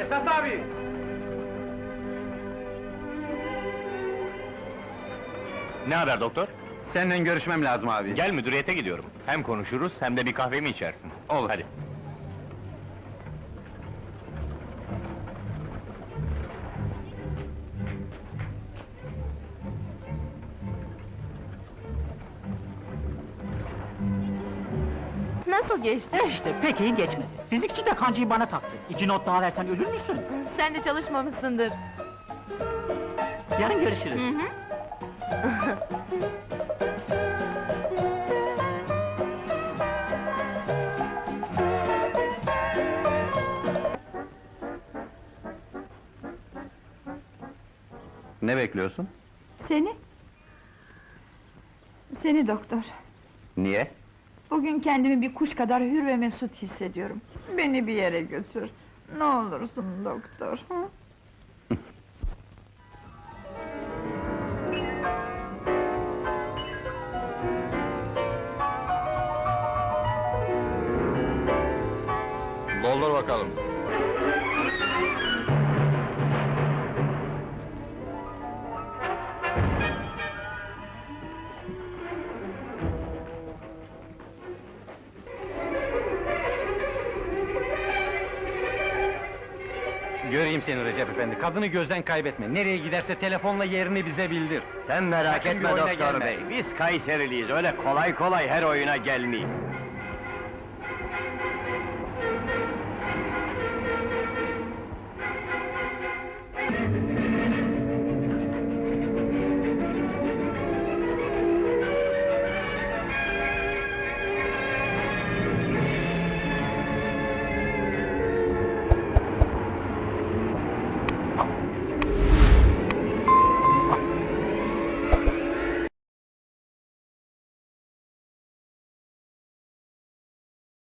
Esat abi! Ne haber doktor? Seninle görüşmem lazım abi. Gel müdüriyete gidiyorum. Hem konuşuruz hem de bir kahve mi içersin? Olur. Hadi. Nasıl geçti? E işte pek iyi geçmedi. Fizikçi de kancayı bana taktı. İki not daha versen ölür müsün? Sen de çalışmamışsındır. Yarın görüşürüz. Hı hı. Ne bekliyorsun? Seni? Seni doktor. Niye? Bugün kendimi bir kuş kadar hür ve mesut hissediyorum. Beni bir yere götür. Ne olursun doktor. hı? Doldur bakalım. Göreyim seni Recep efendi, kadını gözden kaybetme. Nereye giderse telefonla yerini bize bildir. Sen merak Sakın bir etme oyuna doktor gelme. bey. Biz Kayseriliyiz. Öyle kolay kolay her oyuna gelmeyiz.